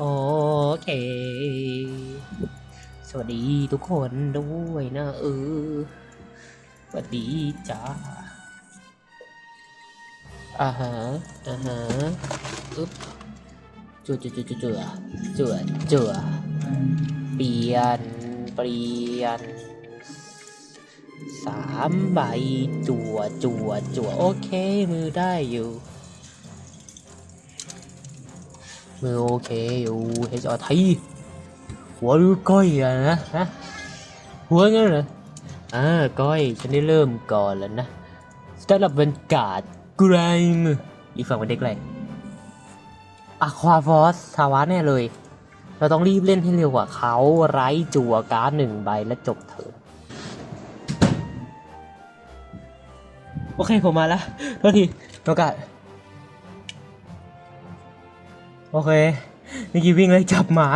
โอเค สวัสดีทุกคนด้วยนะเออ สวัสดีจ้าอ่าฮะอ่าฮะอึ๊บจั่วจั่วจั่วจั่วจั่วจั่วเปลี่ยน เปลี่ยนสามใบจั่วจั่วจั่วโอเค มือได้อยู่ โอเคอยู่เฮจอไทยหัวรือก้อยอะนะฮะหัวงั้นเหรออ่าก้อยฉันได้เริ่มก่อนแล้วนะสตาร์ทอัพเป็นการ์ดกรมอีกฝั่งเป็นเด็กอะไรอะควาฟอสทาวาแน่เลย เราต้องรีบเล่นให้เร็วกว่าเขาไร้จั่วการ์ดหนึ่งใบและจบเถอะโอเคผมมาแล้วโทษทีโอกาส โอเคเมื่กี้วิ่งเลยจับหมา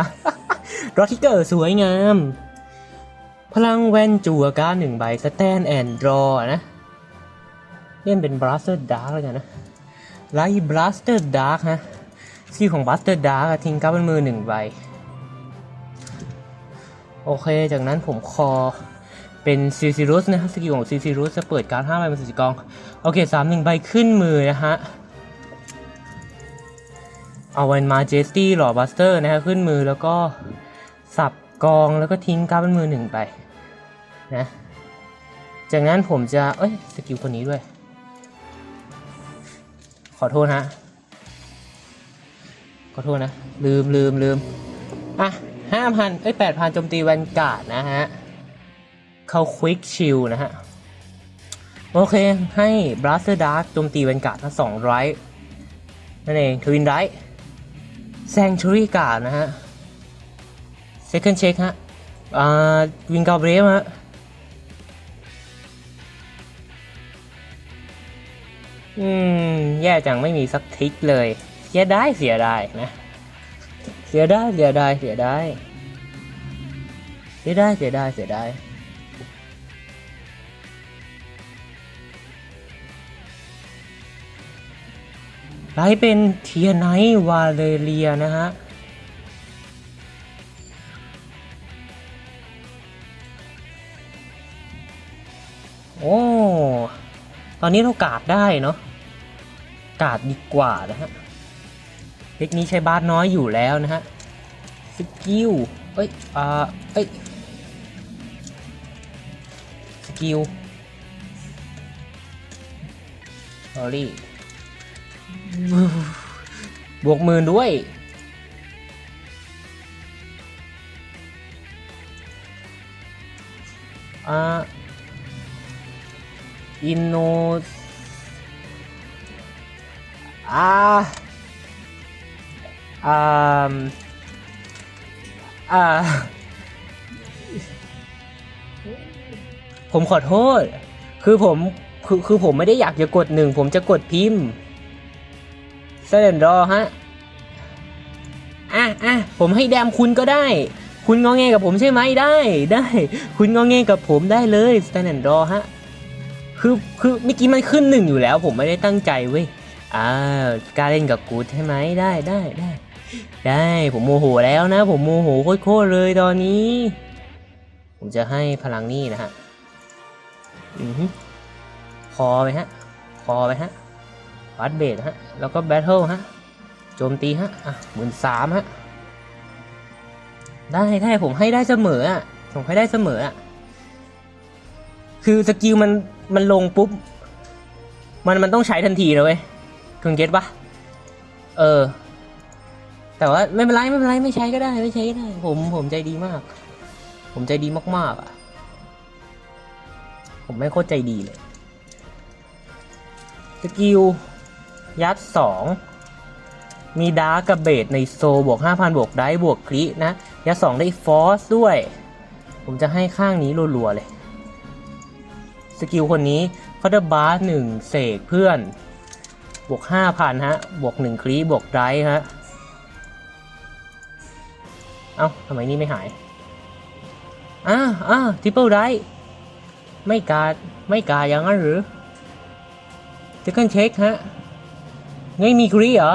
รอทิกเกอร์สวยงาม พลังแวนจั่วการหนึ่งใบสแตนแอนด์ดรอนะ เล่นเป็นบลัสเตอร์ดาร์กแล้วกันะไลท์บลัสเตอร์ดาร์กฮะสกิลของบลัสเตอร์ดาร์กทิ้งการ์ดบนมือหนึ่งใบ โอเค จากนั้นผมคอเป็นซิซิรุสนะครับสกิลของซิซิรุสจะเปิดการ์ดห้าใบบนสีกอง โอเคสามหนึ่งใบขึ้นมือนะฮะ เอาวันมาเจสตี้หล่อบัสเตอร์นะครับขึ้นมือแล้วก็สับกองแล้วก็ทิ้งการ์ดบนมือหนึ่งไปนะจากนั้นผมจะ เอ้ย สกิลคนนี้ด้วย ขอโทษฮะ ขอโทษนะ ลืมลืมลืมอะห้าพันเอ้ยแปดพันโจมตีแวนการ์ดนะฮะ เขาควิกชิลนะฮะ โอเค ให้บลัสเตอร์ดาร์กโจมตีแวนการ์ดทั้งสองไรท์นั่นเอง ทวินไรท์ แซงชูรี่กานะฮะ second check ฮะอ่าวิงกาเบรฟฮะอืม แย่จังไม่มีสักทิกเลย เสียไดายเสียไดายนะ เสียไดายเสียไดายเสียไดายเสียไดายเสียไดายเสียด ไลท์เป็นเทียไนท์วาเลเรียนะฮะโอ้ ตอนนี้เรากาดได้เนาะ กาดดีกว่านะฮะเทคนี้ใช้บาสน้อยอยู่แล้วนะฮะ สกิล เอ้ย อ่า เอ้ย สกิล สอรี่ บวกหมื่นด้วย อ่า อินโน อ่า อ่า อ่า ผมขอโทษ คือผม คือ คือผมไม่ได้อยากจะกดหนึ่ง ผมจะกดพิมพ์ เซนรอฮะอะอะผมให้แดมคุณก็ได้ คุณงอแงกับผมใช่ไหมได้ได้ คุณงอแงกับผมได้เลยสแตนด์รอฮะคือคือเมื่อกี้มันขึ้นหนึ่งอยู่แล้ว ผมไม่ได้ตั้งใจเว้ยอ่ากล้าเล่นกับกูใช่ไหมได้ได้ได้ได้ผมโมโหแล้วนะ ผมโมโหโคตรๆเลยตอนนี้ ผมจะให้พลังนี่นะฮะอือฮึคอไปฮะคอไปฮะ วัดเบสฮะ แล้วก็แบทเทิลฮะ โจมตีฮะ อะหมื่นสามฮะ ได้ได้ผมให้ได้เสมออะ ผมให้ได้เสมออะ คือสกิลมันมันลงปุ๊บ มันมันต้องใช้ทันทีนะเว้ยคุณเก็ตปะเออ แต่ว่าไม่เป็นไรไม่เป็นไรไม่ใช้ก็ได้ไม่ใช้ก็ได้ ผมผมใจดีมาก ผมใจดีมากๆอะ ผมไม่โคตรใจดีเลยสกิล ยัดสองมีดาร์กกับเบดในโซบวก 5,000 บวกได้บวกคลินะ ยัดสองได้ฟอสด้วย ผมจะให้ข้างนี้รัวๆเลย สกิลคนนี้เขาจะบาร์หนึ่งเสกเพื่อน บวก 5,000 ฮะ บวก 1 คลีบวกได้ฮะ เอ้าทำไมนี่ไม่หายอ่าอ่าทริปเปิลไดไม่กาดไม่กาดอย่างนั้นหรือเซคันเช็คฮะ ไม่มีกรีเหรอ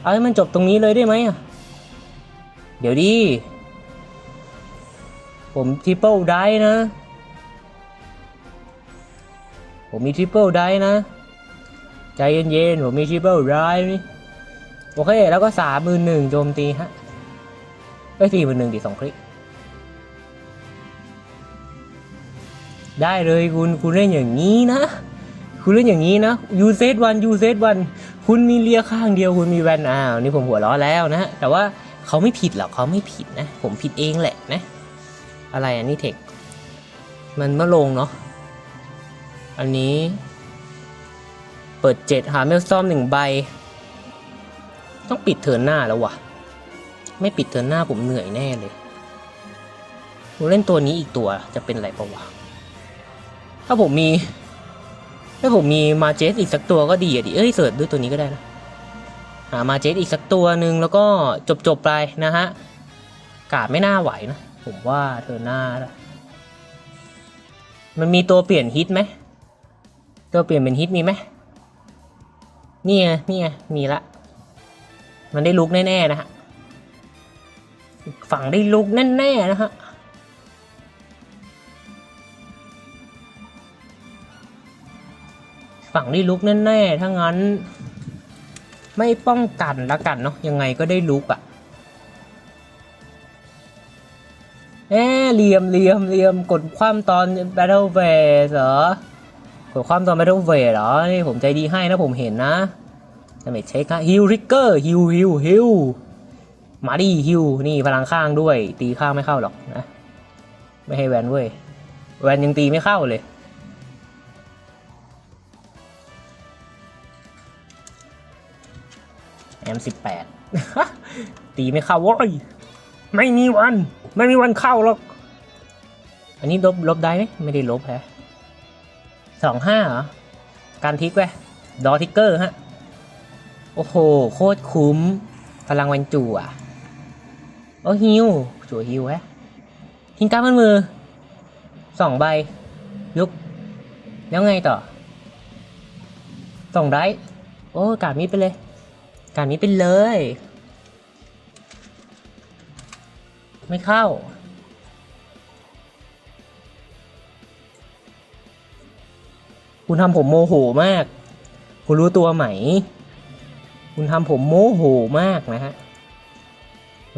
เอาให้มันจบตรงนี้เลยได้ไหมอะเดี๋ยวดิผมทริปเปิลได้นะ ผมมีทริปเปิลได้นะ ใจเย็นๆ ผมมีทริปเปิลได้นี่โอเค แล้วก็สามมือหนึ่งโจมตีฮะเอ้สี่มือหนึ่งดีสองคลิก ได้เลยคุณ คุณเล่นอย่างนี้นะ คุณเล่นอย่างนี้นะยูเซตวันยูเซตวันคุณมีเลียข้างเดียวคุณมีแวนอ้าวนี่ผมหัวล้อแล้วนะ แต่ว่าเขาไม่ผิดหรอกเขาไม่ผิดนะ ผมผิดเองแหละนะ อะไรอันนี้เทค มันเมื่อลงเนาะอันนี้ เปิดเจ็ดหาเมลซอมหนึ่งใบ ต้องปิดเทินหน้าแล้ววะไม่ปิดเทินหน้าผมเหนื่อยแน่เลยผมเล่นตัวนี้อีกตัวจะเป็นอะไรปะวะถ้าผมมี ถ้าผมมีมาเจสอีกสักตัวก็ดีอะดิ เอ้ยเสิร์ชด้วยตัวนี้ก็ได้นะ หามาเจสอีกสักตัวหนึ่งแล้วก็จบจบไปนะฮะ กาดไม่น่าไหวนะ ผมว่าเธอหน้า มันมีตัวเปลี่ยนฮิตไหม ตัวเปลี่ยนเป็นฮิตมีไหมนี่ไงนี่ไงมีละ มันได้ลุกแน่ๆนะฮะ ฝั่งได้ลุกแน่ๆนะฮะ ฝั่งได้ลุกแน่ๆถ้างั้น ไม่ป้องกันละกันเนาะยังไงก็ได้ลุกอะ่ะเอ๊เหลี่ยมเหลี่ยมเหลี่ยมกดความตอน Battle f a c e เหรอกดความตอน Battle f a c e เหรอ นี่ผมใจดีให้นะผมเห็นนะจะไม่เช็คนะฮิลริกเกอร์ฮิลฮิลฮิลมาดิฮิลนี่พลังข้างด้วย ตีข้างไม่เข้าหรอกนะ ไม่ให้แวนเว้ย แวนยังตีไม่เข้าเลย แอมสิบแปดตีไม่เข้าว้ยไม่มีวัน ไม่มีวันเข้าหรอก อันนี้ลบลบได้ไหมไม่ได้ลบแฮะสองห้าเหรอ การทิกไว้ดอทิกเกอร์ฮะ โอ้โห โคตรคุ้ม พลังวันจั่วโอ้ฮิวจั่วฮิวฮะทิ้งการ์ดมันมือสองใบลุก แล้วไงต่อสองได้ โอ้กาดมิดไปเลย การนี้เป็นเลย ไม่เข้า คุณทำผมโมโหมาก คุณรู้ตัวไหม คุณทำผมโมโหมากนะฮะ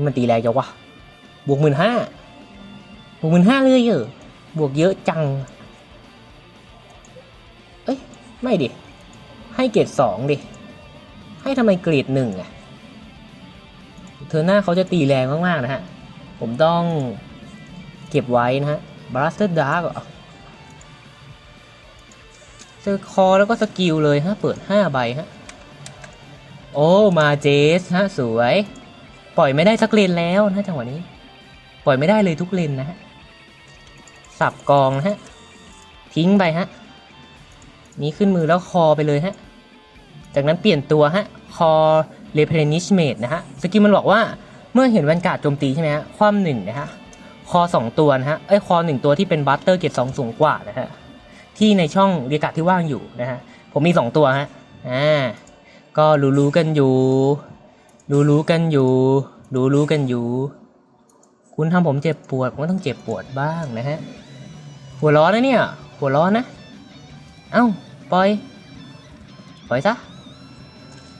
มันตีแรงจังวะ บวกหมื่นห้า บวกหมื่นห้าเลยเหรอบวกเยอะจัง เอ้ย ไม่ดิ ให้เกรดสองดิ ให้ทำไมเกรดหนึ่งอะเธอหน้าเขาจะตีแรงมากๆนะฮะ ผมต้องเก็บไว้นะฮะบลัสเตอร์ดาร์กเจอคอแล้วก็สกิลเลยฮะ เปิด 5 ใบฮะ โอ้ มาเจสฮะ สวย ปล่อยไม่ได้สักเลนแล้วนะจังหวะนี้ ปล่อยไม่ได้เลยทุกเลนนะฮะ สับกองนะฮะ ทิ้งไปฮะ นี้ขึ้นมือแล้วคอไปเลยฮะ จากนั้นเปลี่ยนตัวฮะคอ replenishment นะฮะ สกิลมันบอกว่าเมื่อเห็นวันการ์ดโจมตีใช่ไหมฮะ ความหนึ่งนะฮะ คอสองตัวนะฮะ เอ้ย คอหนึ่งตัวที่เป็นบัตเตอร์เกรดสองสูงกว่านะฮะ ที่ในช่องเรียกาดที่ว่างอยู่นะฮะ ผมมีสองตัวฮะ อ่า ก็รู้ๆกันอยู่ รู้ๆกันอยู่ รู้ๆกันอยู่ คุณทำผมเจ็บปวด ผมก็ต้องเจ็บปวดบ้างนะฮะ หัวร้อนนะเนี่ย หัวร้อนนะ เอ้า ปล่อย ปล่อยซะ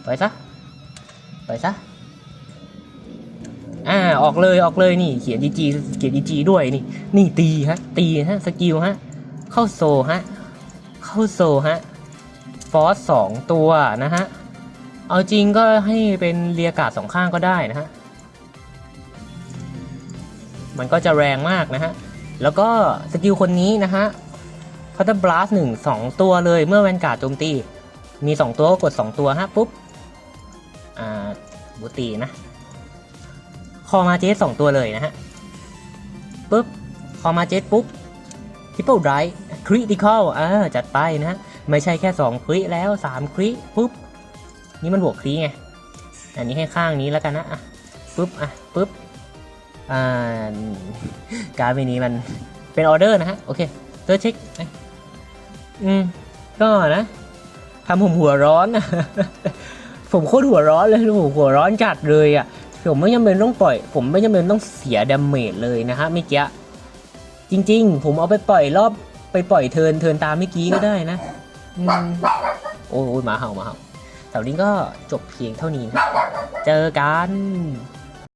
ไปซะปซะ อ่า ออกเลยออกเลยนี่ เขียน GG เขียน GG ด้วยนี่ นี่ตีฮะ ตีฮะ สกิลฮะ เข้าโซฮะ เข้าโซฮะ ฟอสสองตัวนะฮะ เอาจริงก็ให้เป็นเรียกาศสองข้างก็ได้นะฮะ มันก็จะแรงมากนะฮะ แล้วก็สกิลคนนี้นะฮะเขาจะบลัสหนึ่งสองตัวเลยเมื่อแวนการ์ดโจมตี มีสองตัวก็กดสองตัวฮะปุ๊บ บูตีนะ คอมาเจสสองตัวเลยนะฮะปุ๊บ คอมาเจสปุ๊บทิปเปิลไรคริติคอลอ่าจัดไปนะฮะ ไม่ใช่แค่สองคริแล้วสามคริปุ๊บ นี่มันบวกคริไง อันนี้ให้ข้างนี้แล้วกันนะอะปุ๊บ อะปุ๊บ อ่า การ์ดใบนี้มันเป็นออเดอร์นะฮะ โอเคเตอร์เช็คอืม ก็นะทำผมหัวร้อนนะ ผมโคตรหัวร้อนเลยผมหัวร้อนจัดเลยอะผมไม่จำเป็นต้องปล่อย ผมไม่จำเป็นต้องเสียดาเมจเลยนะฮะเมื่อกี้จริง ๆ ผมเอาไปปล่อยรอบไปปล่อยเทินเทินตามเมื่อกี้ก็ได้นะโอ้ยหมาเห่าหมาเห่าแถวนี้ก็จบเพียงเท่านี้นะเจอกัน